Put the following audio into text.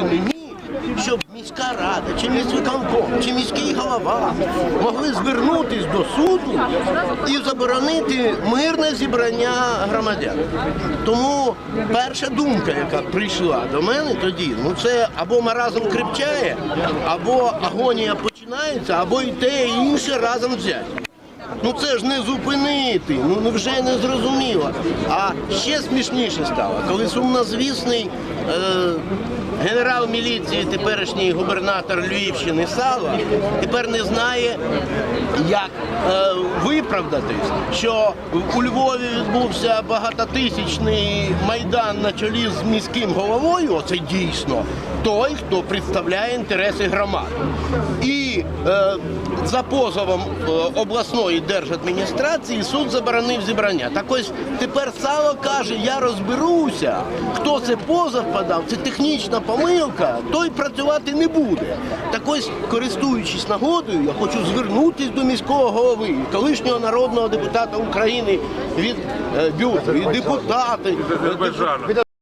дозволити мені, щоб міська рада, чи міськвиконком, чи міський голова могли звернутись до суду і заборонити мирне зібрання громадян. Тому перша думка, яка прийшла до мене тоді, ну це або маразм крепчає, або агонія починається, або і те, і інше разом взяти. Ну це ж не зупинити, ну, ну вже не зрозуміло. А ще смішніше стало, коли сумнозвісний е, генерал міліції, теперішній губернатор Львівщини Сава, тепер не знає, як е, виправдатись, що у Львові відбувся багатотисячний майдан на чолі з міським головою. Оце дійсно той, хто представляє інтереси громад. І е, за позовом е, обласної держадміністрації суд заборонив зібрання. Так ось тепер Сало каже, я розберуся, хто це позов подав, це технічна помилка, той працювати не буде. Так ось, користуючись нагодою, я хочу звернутись до міського голови, колишнього народного депутата України від е, Бюру, і депутати. Азербайджану.